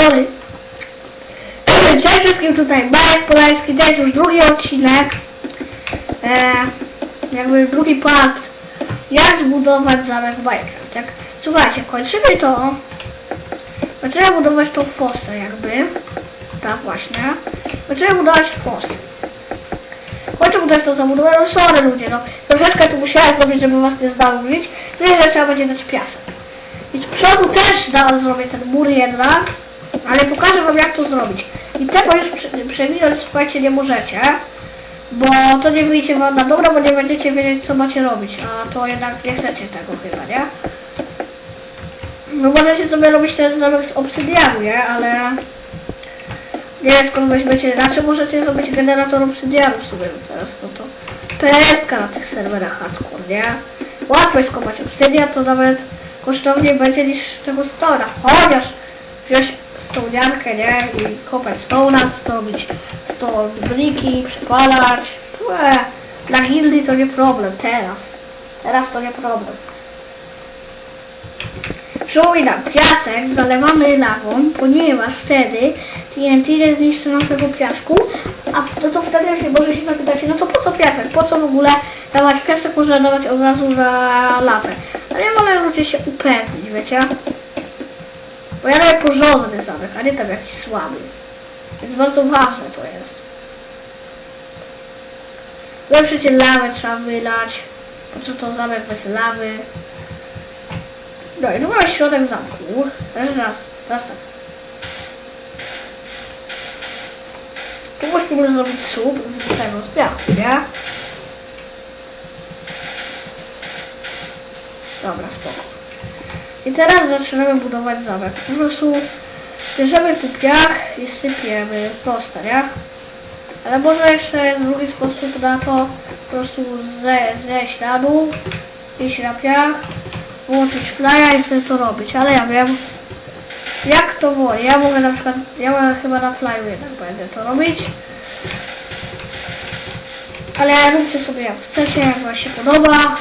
Sorry. Cześć wszystkim, tutaj Marek Polański, to jest już drugi odcinek. E, jakby drugi part. Jak zbudować zamek w Minecraft. Jak, słuchajcie, kończymy to. Zaczynamy budować tą fosę jakby. Tak właśnie. Zaczynamy budować fosę. Kończę budować tą zabudowę, no sorry ludzie, no. Troszeczkę tu musiałem zrobić, żeby was nie. Wiem, że trzeba będzie dać piasek. Z przodu też da, zrobię ten mur jednak, ale pokażę wam jak to zrobić. I tego już prze- przewinąć, słuchajcie, nie możecie, bo to nie wyjdzie wam na dobro, bo nie będziecie wiedzieć co macie robić, a to jednak nie chcecie tego chyba, nie? No możecie sobie robić ten zamek z obsydianu, nie? Ale nie wiem skąd weźmiecie, znaczy możecie zrobić generator obsydianu sobie no teraz to to pestka na tych serwerach hardcore, nie? Łatwo jest kopać obsydian, to nawet kosztowniej będzie niż tego stona. Chociaż wziąć stołniarkę, nie? I kopać stołna, zrobić stone bliki, przepalać. Tłe. Dla gildii to nie problem, teraz. Teraz to nie problem. Przypominam, piasek zalewamy lawą, ponieważ wtedy TNT nie zniszczy nam tego piasku, a to, to wtedy się może się zapytacie, no to po co piasek? Po co w ogóle dawać piasek? Można dawać od razu na lawę. Ale ja wolę się upewnić, wiecie? Bo ja daję porządny zamek, a nie tam jakiś słaby. Więc bardzo ważne to jest. No przecież lawę trzeba wylać. Po co to zamek bez lawy? No i mamy środek zamku. Teraz raz, teraz tak. Tu musimy zrobić słup z tego, z piachu, nie? Dobra, spoko. I teraz zaczynamy budować zamek. Po prostu bierzemy tu piach i sypiemy. Proste, nie? Ale może jeszcze jest drugi sposób na to po prostu ze, zejść na dół, iść na piach, włączyć flya i sobie to robić, ale ja wiem jak to woli. Ja mogę na przykład, ja chyba na flyu jednak będę to robić. Ale róbcie sobie jak chcecie, jak wam się podoba.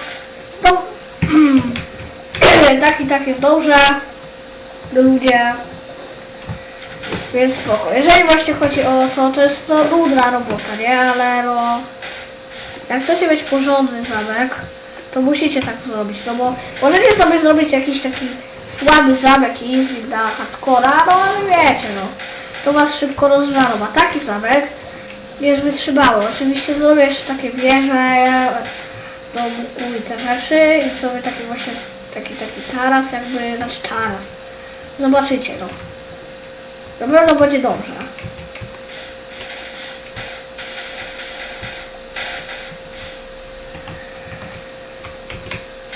To tak i tak jest dobrze. Do ludzie. Więc spoko. Jeżeli właśnie chodzi o to, to jest to nudna robota, nie? Ale no... Jak chcecie mieć porządny zamek, to musicie tak zrobić, no bo możecie sobie zrobić jakiś taki słaby zamek easy na hardcora, no ale wiecie, no. To was szybko rozwalą, a taki zamek jest wytrzymały. Oczywiście zrobię jeszcze takie wieże do łuku i te rzeczy i sobie taki właśnie taki taki taras jakby, znaczy taras. Zobaczycie, no. Na pewno będzie dobrze.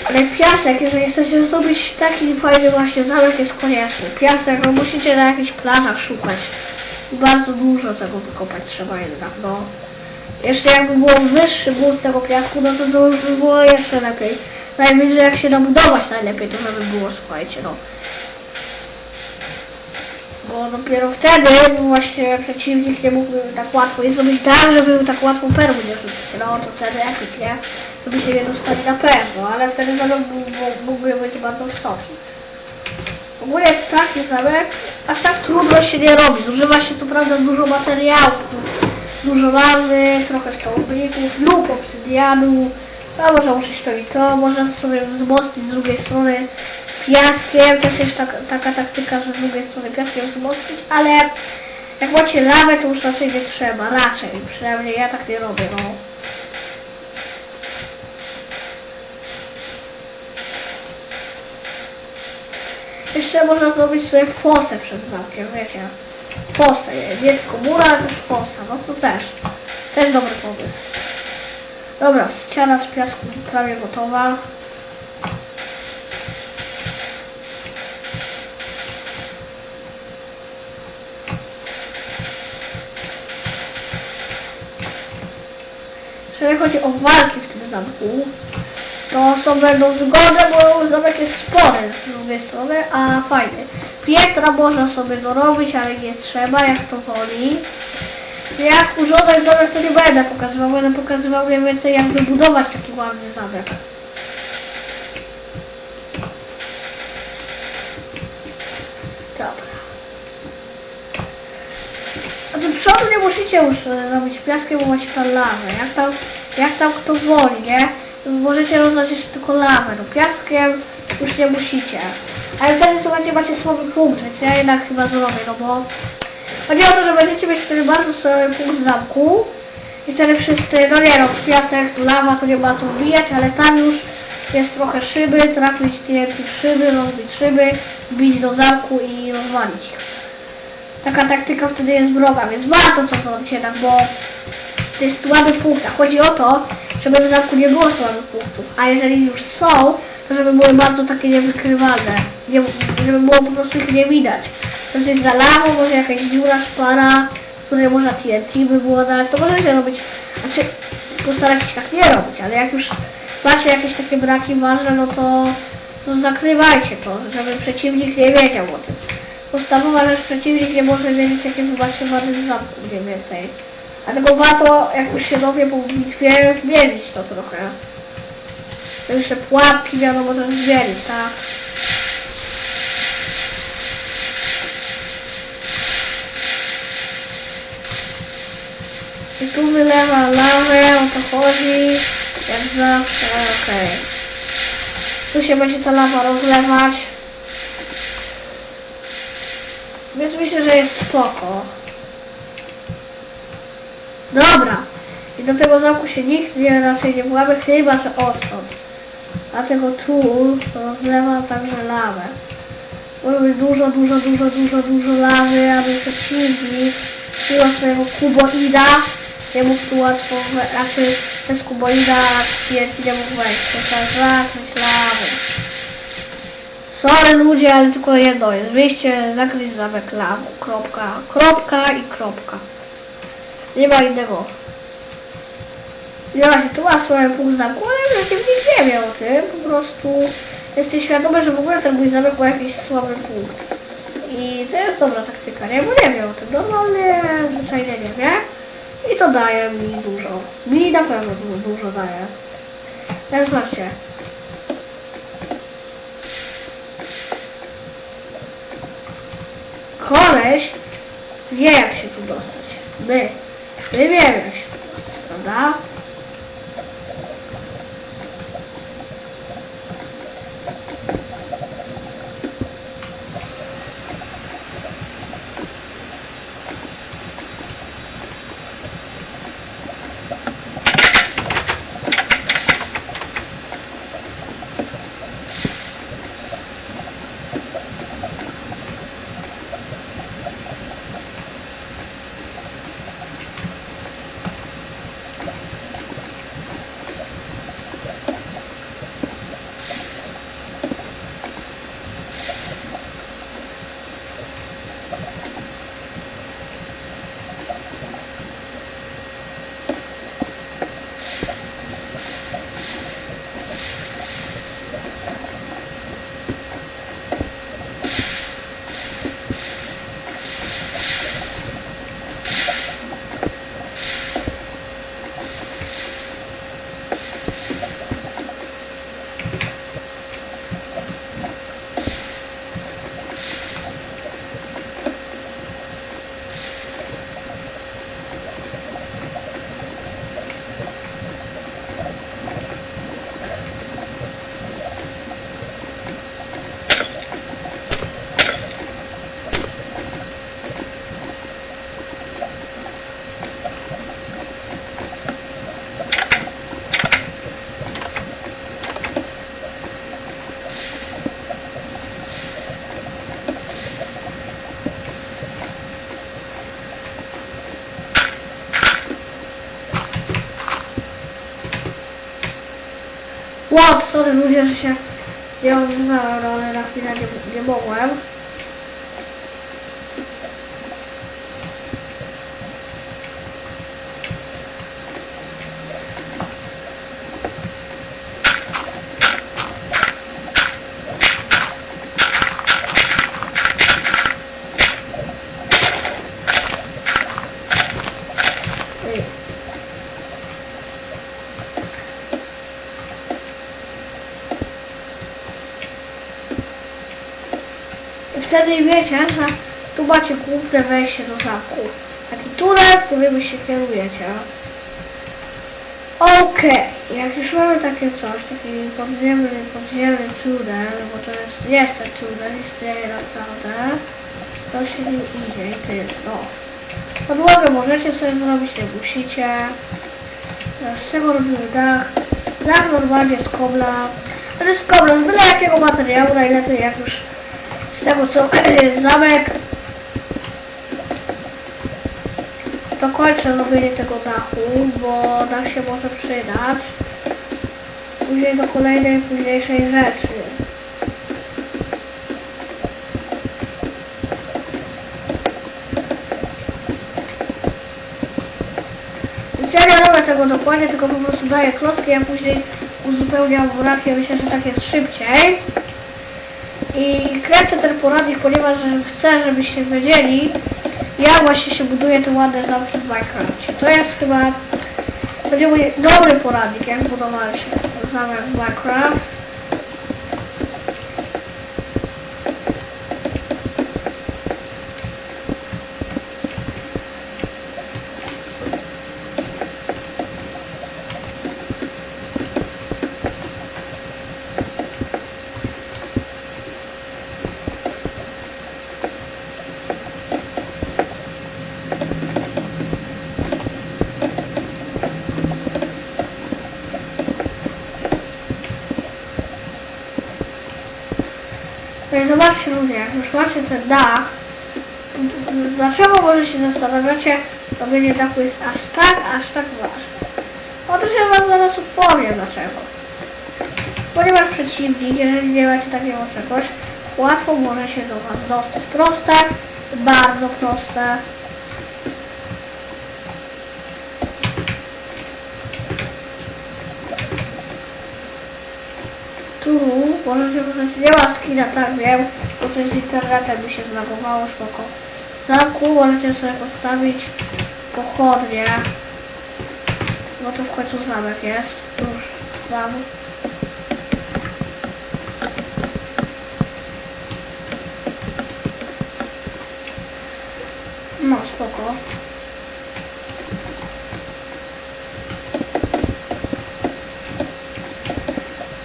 Ale piasek, jeżeli chcecie zrobić taki fajny właśnie zamek jest konieczny. Piasek, no musicie na jakichś plażach szukać. Bardzo dużo tego wykopać trzeba jednak, no. Jeszcze jakby było wyższy z tego piasku, no to, to już by było jeszcze lepiej. Najwyżej jak się nabudować najlepiej, to żeby było, słuchajcie, no. Bo dopiero wtedy właśnie przeciwnik nie mógłby tak łatwo i zrobić tak, żeby tak łatwo perły nie rzucić. No to wtedy epik, nie? To by się nie dostali na pewno, ale wtedy zamek mógł- mógłby być bardzo wysoki. W ogóle taki zamek aż tak trudno się nie robi. Zużywa się co prawda dużo materiałów, du- dużo lawy, trochę stołowników lub obsydianu, a można użyć to można sobie wzmocnić z drugiej strony piaskiem, też jest tak, taka taktyka, że z drugiej strony piaskiem wzmocnić, ale jak macie lawę, to już raczej nie trzeba, raczej, przynajmniej ja tak nie robię, no. Jeszcze można zrobić sobie fosę przed zamkiem, wiecie. Fosę, nie tylko mura, ale też fosa, no to też. Też dobry pomysł. Dobra, ściana z piasku prawie gotowa. Jeżeli chodzi o walki w tym zamku, to są będą wygodne, bo zamek jest spory z drugiej strony, a fajny. Piętra można sobie dorobić, ale nie trzeba, jak to woli. Jak urządzać zamek, to nie będę pokazywał, będę pokazywał mniej więcej jak wybudować taki ładny zamek. Dobra. przodu nie musicie już e, zrobić piaskiem, bo macie tam lawę. Jak tam, jak tam kto woli, nie? Możecie rozdać jeszcze tylko lawę. No piaskiem już nie musicie. Ale wtedy słuchajcie, macie słaby punkt, więc ja jednak chyba zrobię, no bo chodzi o to, że będziecie mieć wtedy bardzo słaby punkt zamku. I wtedy wszyscy, no nie no, piasek, lawa, to nie ma co wbijać, ale tam już jest trochę szyby, trafić TNT w szyby, rozbić szyby, bić do zamku i rozwalić ich. Taka taktyka wtedy jest wroga, więc warto to zrobić jednak, bo to jest słaby punkt. A chodzi o to, żeby w zamku nie było słabych punktów, a jeżeli już są, to żeby były bardzo takie niewykrywalne, nie, żeby było po prostu ich nie widać. To jest za lawą, może jakaś dziura, szpara, w której można TNT by było dać, to możecie robić, znaczy postarać się tak nie robić, ale jak już macie jakieś takie braki ważne, no to, to zakrywajcie to, żeby przeciwnik nie wiedział o tym. Podstawowa rzecz, przeciwnik nie może wiedzieć, jakie wy macie wady w zamku mniej więcej. Dlatego warto, jak już się dowie po bitwie, zmienić to trochę. To jeszcze pułapki wiadomo też zmienić, tak? I tu wylewa lawę, o to chodzi, jak zawsze, okej. Tu się będzie ta lawa rozlewać. Więc myślę, że jest spoko. Dobra. I do tego zamku się nikt nie, raczej nie włamy, chyba że odtąd. Dlatego tu rozlewa także lawę. Może być dużo, dużo, dużo, dużo, dużo lawy, aby przeciwnik miał swojego kuboida nie tu łatwo, znaczy bez kuboida nie mógł wejść. To trzeba zakryć lawę. Sorry ludzie, ale tylko jedno jest. Wyjście, zakryć zamek lawą. Kropka, kropka i kropka. Nie ma innego. Nie właśnie, tu ma swoje punkt zamku, ale przeciwnik nie wie o tym. Po prostu jesteś świadomy, że w ogóle ten mój zamek ma jakiś słaby punkt. I to jest dobra taktyka, nie? Bo nie wie o tym. Normalnie, zwyczajnie nie wie. I to daje mi dużo. Mi na pewno du- dużo daje. Teraz zobaczcie. Koleś wie jak się tu dostać. My. My wiemy jak się tu dostać, prawda? Ludzie, że się nie odzywałem, ale na chwilę nie, nie mogłem. Ej. I wtedy wiecie, że tu macie główne wejście do zamku. taki tunel, którym się kierujecie. Okej, jak już mamy takie coś, taki podziemny, podziemny tunel, bo to jest, jest ten tunel, istnieje naprawdę, to się nim idzie i to jest, no. Podłogę możecie sobie zrobić, nie musicie. E, Z czego robimy dach? Dach normalnie z kobla. Ale z kobla, z byle jakiego materiału, najlepiej jak już tego co zamek. To kończę robienie tego dachu, bo dach się może przydać. Później do kolejnej, późniejszej rzeczy. Ja nie robię tego dokładnie, tylko po prostu daję klocki, a później uzupełniam burakiem. Myślę, że tak jest szybciej. I kręcę ten poradnik, ponieważ chcę, żebyście wiedzieli, jak właśnie się buduje te ładne zamki w Minecrafcie. To jest chyba, będzie mój dobry poradnik, jak budować zamek w Minecraft. No i zobaczcie ludzie, jak już macie ten dach, dlaczego może się zastanawiacie, robienie dachu jest aż tak, aż tak ważne? Otóż ja wam zaraz odpowiem dlaczego. Ponieważ przeciwnik, jeżeli nie macie takiego czegoś, łatwo może się do was dostać. Proste, bardzo proste. Tu może się poznać, nie ma skina, tak wiem, coś z internetem mi się zlagowało, spoko. W zamku możecie sobie postawić pochodnie, bo to w końcu zamek jest, już zamek. No spoko.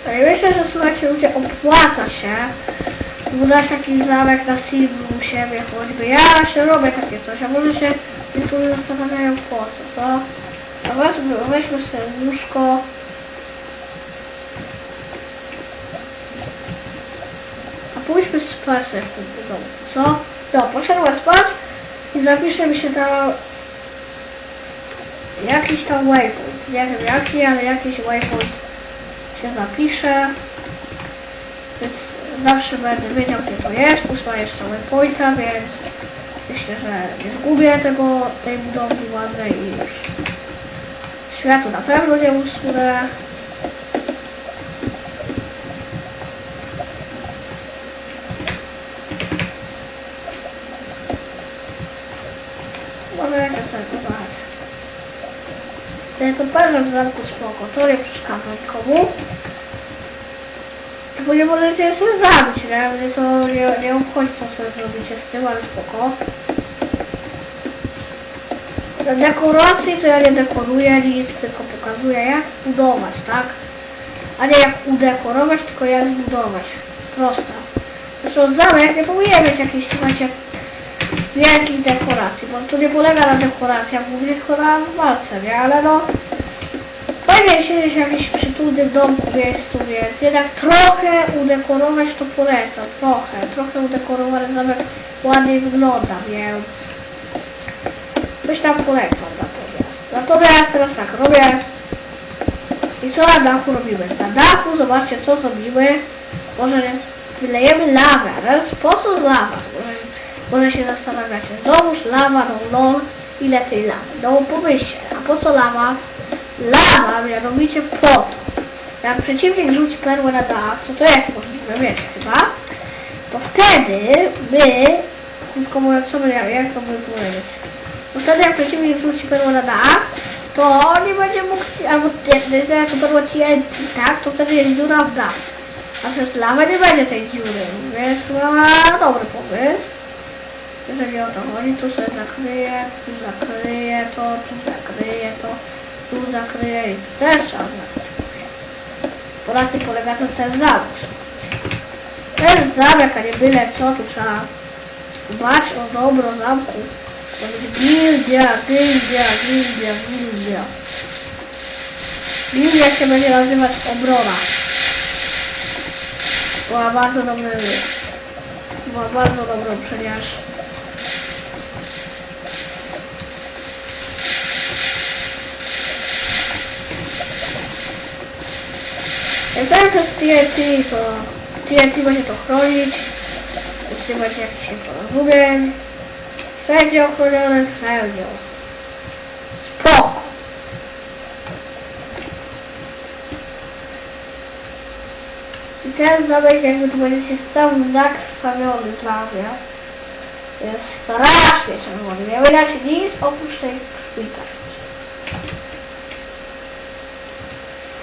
No i myślę, że słuchajcie ludzie, opłaca się budować taki zamek na Silver u siebie choćby. Ja się robię takie coś, a może się niektórzy zastanawiają po co, co? A weźmy, weźmy sobie łóżko. A pójdźmy spać w tym domu, co? No, poszedłem spać i zapiszę mi się tam jakiś tam waypoint. Nie wiem jaki, ale jakiś waypoint się zapiszę. Więc zawsze będę wiedział gdzie to jest, plus ma jeszcze waypointa, więc myślę, że nie zgubię tego, tej budowli ładnej i już. Światu na pewno nie usunę. Możecie sobie poznać. To bardzo w zamku spoko, to nie przeszkadza nikomu. Tylko nie możecie sobie zabić, nie? Mnie to nie, nie obchodzi co sobie zrobicie z tym, ale spoko. Na dekoracji to ja nie dekoruję nic, tylko pokazuję jak zbudować, tak? A nie jak udekorować, tylko jak zbudować. Proste. Zresztą zamek nie powinien mieć jakiejś, słuchajcie, wielkich dekoracji, bo to nie polega na dekoracjach, głównie tylko na walce, nie? Ale no, fajnie siedzieć w jakimś przytulnym domku, miejscu, więc jednak trochę udekorować to polecam, trochę, trochę udekorowany zamek ładniej wygląda, więc coś tam polecam natomiast. Natomiast teraz tak, robię i co na dachu robimy? Na dachu, zobaczcie co zrobimy, może wylejemy lawę, teraz po co z lawa? Może, może się zastanawiacie, znowuż lawa, no lol, ile tej lawy? No pomyślcie, a po co lawa? Lawa mianowicie po to, jak przeciwnik rzuci perłę na dach, co to jest możliwe, wiecie chyba, to wtedy my, krótko mówiąc, co my, jak to by powiedzieć, to wtedy jak przeciwnik rzuci perłę na dach, to nie będzie mógł, albo jak znając perłę TNT, tak, to wtedy jest dziura w dach. A przez lawę nie będzie tej dziury, więc chyba dobry pomysł. Jeżeli o to chodzi, tu sobie zakryję, tu zakryję to, tu zakryję to, tu zakryję i tu też trzeba zakryć. Bo na tym polega to ten zamek. Jest zamek, a nie byle co, tu trzeba dbać o dobro zamku. To być gildia, gildia, gildia, gildia. Gildia się będzie nazywać obrona. Była bardzo dobry Była bardzo dobrą przecież. Jak teraz to jest TNT, to TNT będzie to chronić. Jeśli będzie jakieś nieporozumień. Wszędzie ochronione, wszędzie. Spoko. I ten zamek jakby to będzie jest cały zakrwawiony prawie. Jest strasznie czerwony. Nie widać nic oprócz tej krwi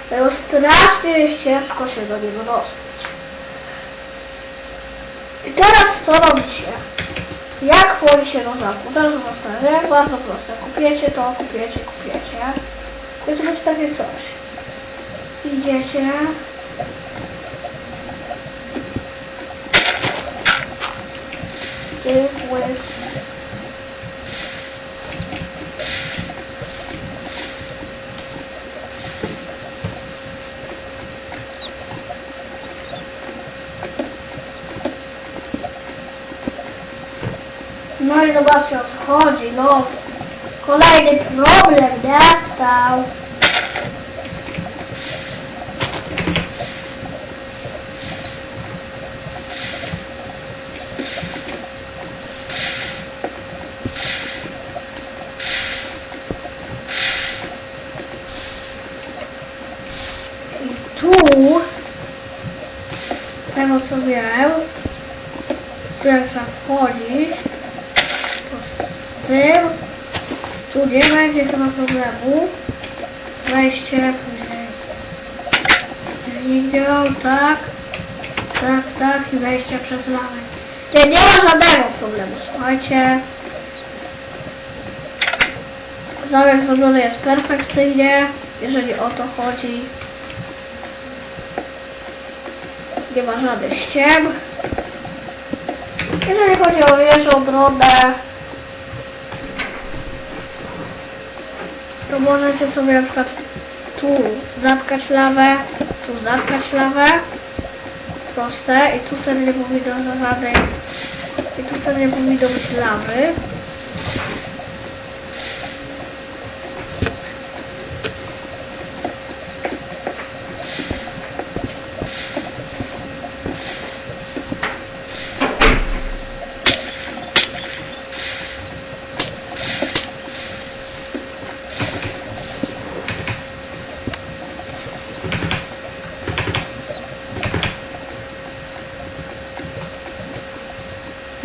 Tego strasznie ciężko się do niego dostać. I teraz co robicie? Jak do zamku? To jest proste, nie? Bardzo proste. Kupiecie to, kupiecie, kupiecie. To jest być takie coś. Idziecie. Ty, łyk. No i zobaczcie o co chodzi, no. Kolejny problem nastał. I tu, z tego co wiem, tu jak wchodzić, tym tu nie będzie chyba problemu. Wejście później z, widział, tak, tak, tak i wejście przez lawę. Nie, nie ma żadnego problemu, słuchajcie. Zamek zrobiony jest perfekcyjnie, jeżeli o to chodzi. Nie ma żadnych ściem. Jeżeli chodzi o wieżę obronę, to możecie sobie na przykład tu zatkać lawę, tu zatkać lawę. Proste. I tu wtedy nie powinno żadnej... I tu wtedy nie powinno być lawy.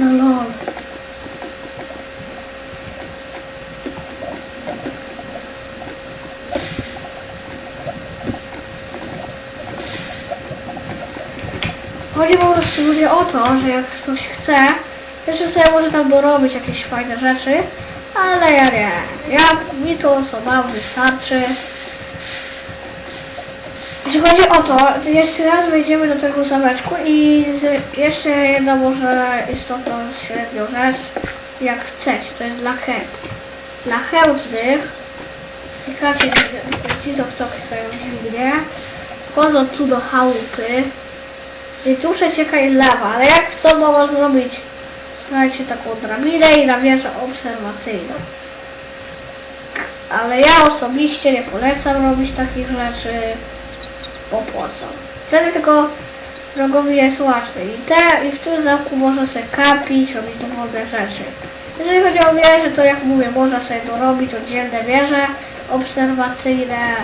No lol. Chodzi po prostu ludzie o to, że jak ktoś chce, jeszcze sobie może tam dorobić jakieś fajne rzeczy, ale ja nie. Ja, mi to co mam wystarczy. Jeśli chodzi o to, to jeszcze raz wejdziemy do tego zameczku i z, jeszcze jedna może istotną średnią rzecz, jak chcecie, to jest dla chętnych. Dla chętnych, klikacie, ci co chcą klikają dźwignię, wchodzą tu do chałupy i tu przecieka im lawa, ale jak chcą mogą zrobić, słuchajcie, taką drabinę i na wieżę obserwacyjną. Ale ja osobiście nie polecam robić takich rzeczy, bo po co? Wtedy tylko wrogowi jest łatwiej. I, te, I w tym zamku można sobie kapić, robić dowolne rzeczy. Jeżeli chodzi o wieże, to jak mówię, można sobie dorobić oddzielne wieże obserwacyjne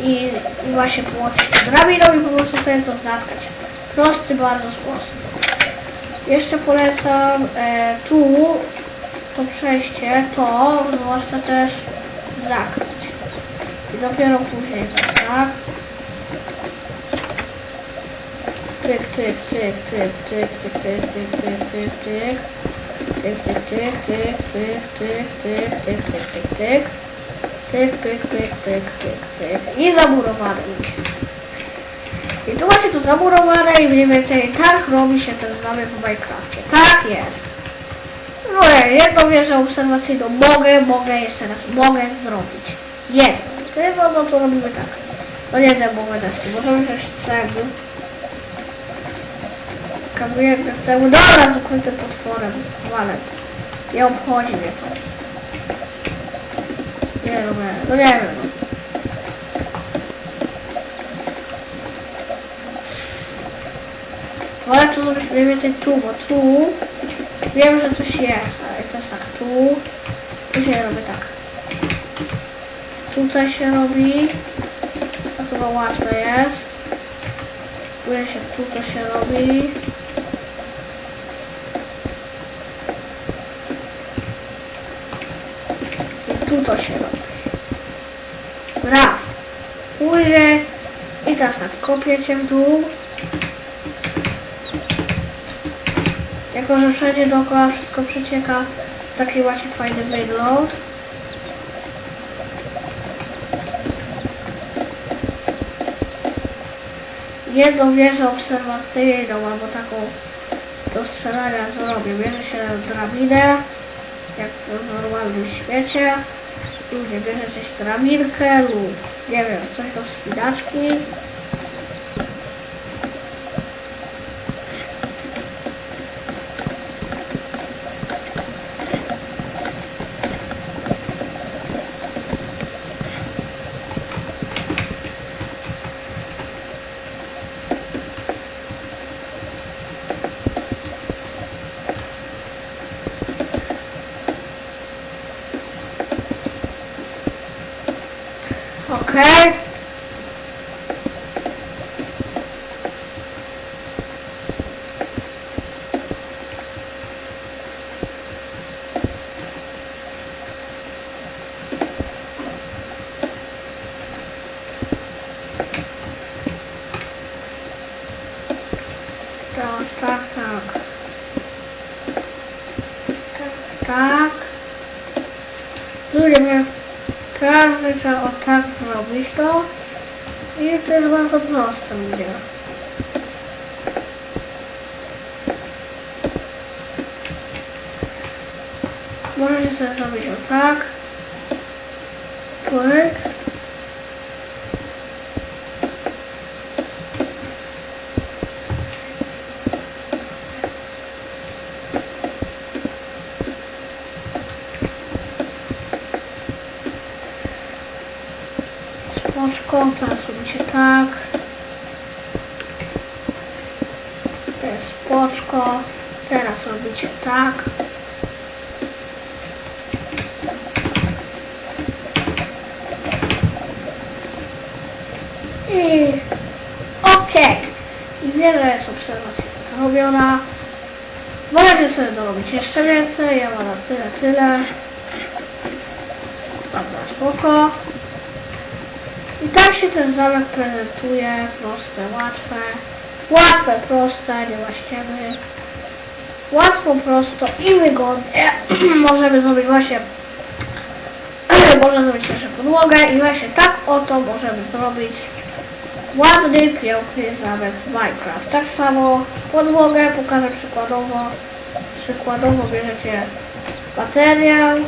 i, właśnie połączyć to drabiną i po prostu wtedy to zatkać. Prosty bardzo sposób. Jeszcze polecam e, tu to przejście, to zwłaszcza też zakryć. I dopiero później tak, tak? Tyk, tyk, tyk, tyk, tyk, tyk, tyk, tyk, tyk, tyk, tyk. Tyk, tyk, tyk, tyk, tyk, tyk, tyk, tyk, tyk, tyk, tyk. Tyk, tyk, tyk, tyk, tyk, tyk. I zamurowane się. I tu macie to zamurowane i mniej więcej tak robi się ten zamek w Minecrafcie. Tak jest. No jedną wieżę obserwacyjną mogę, mogę jeszcze raz, mogę zrobić. Jedną. No to robimy tak. No nie demowe deski, możemy wziąć cegły. Kawujemy cegły. Dobra, z ukrytym potworem. Walet. Nie obchodzi mnie to. Nie no, nie, no nie wiem. Wolę to zrobić mniej więcej tu, bo tu wiem, że coś jest, ale to jest tak tu. Później robię tak. Tutaj się robi. To chyba łatwe jest. Później się tu to się robi. I tu to się robi. Raz. I teraz tak, kopiecie w dół. Jako, że wszędzie dookoła wszystko przecieka, taki właśnie fajny wygląd. Jedną wieżę obserwacyjną albo taką do strzelania zrobię. Bierze się drabinę, jak w normalnym świecie. Ludzie bierzecie się drabinkę lub nie wiem, coś do wspinaczki. Okay? Bardzo proste, ludzie. Możecie sobie zrobić o tak. Spoczko, teraz robicie tak. To jest spoczko, teraz robicie tak. I okej. I wieża jest obserwacyjna zrobiona. Możecie sobie dorobić jeszcze więcej, ja mam na tyle, tyle. Dobra, spoko. Się ten zamek prezentuje, proste, łatwe. Łatwe, proste, nie ściemy. Łatwo, prosto i wygodnie. Możemy zrobić właśnie można zrobić jeszcze podłogę i właśnie tak oto możemy zrobić ładny, piękny zamek w Minecraft. Tak samo podłogę pokażę przykładowo. Przykładowo bierzecie materiał.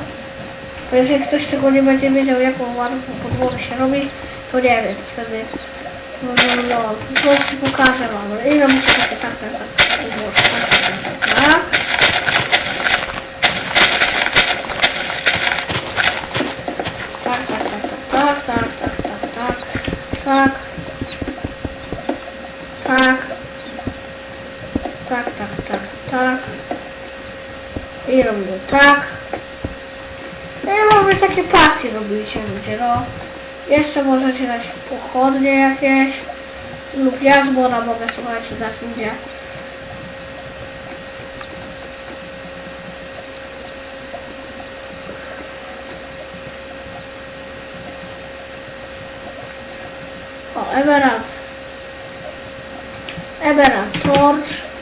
Bo jeżeli ktoś czego nie będzie wiedział, jaką ładną podłogę się robi, bo nie wiem, to wtedy... Może no, po prostu pokażę wam. Ile muszę tak, tak, tak, tak, tak, tak, tak. tak, tak, tak, tak, tak, tak i robię tak i robię takie paski robicie ludzie, no jeszcze możecie dać pochodnie jakieś lub jazbora mogę słuchajcie dać ludzie. O, Emerald. Emerald Torch.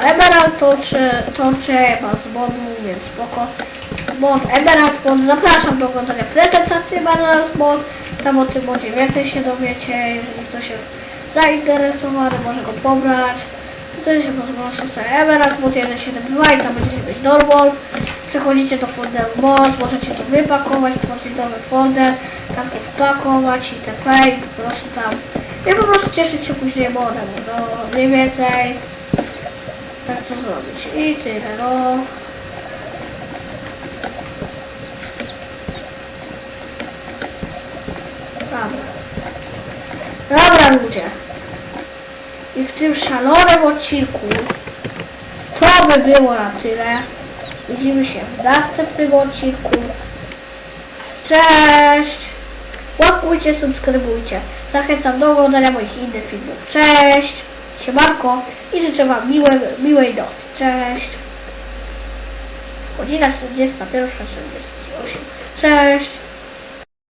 Emerald to czy, to trzeba z modu, więc spoko. Mod Emerald Mod, zapraszam do oglądania prezentacji Emerald Mod, tam o tym modzie więcej się dowiecie, jeżeli ktoś jest zainteresowany, może go pobrać. Chcecie się po sobie Emerald Mod 1.7.2 i tam będziecie mieć normal. Przechodzicie do folderu mod, możecie to wypakować, stworzyć nowy folder, tam to wpakować itp. i po prostu tam i po prostu cieszyć się później modem, no mniej więcej tak to zrobić. I tyle, no. Dobra. Dobra ludzie. I w tym szalonym odcinku to by było na tyle. Widzimy się w następnym odcinku. Cześć! Łapkujcie, subskrybujcie. Zachęcam do oglądania moich innych filmów. Cześć! Siemanko i życzę Wam miłe, miłej nocy. Cześć! Godzina 21.48. Cześć!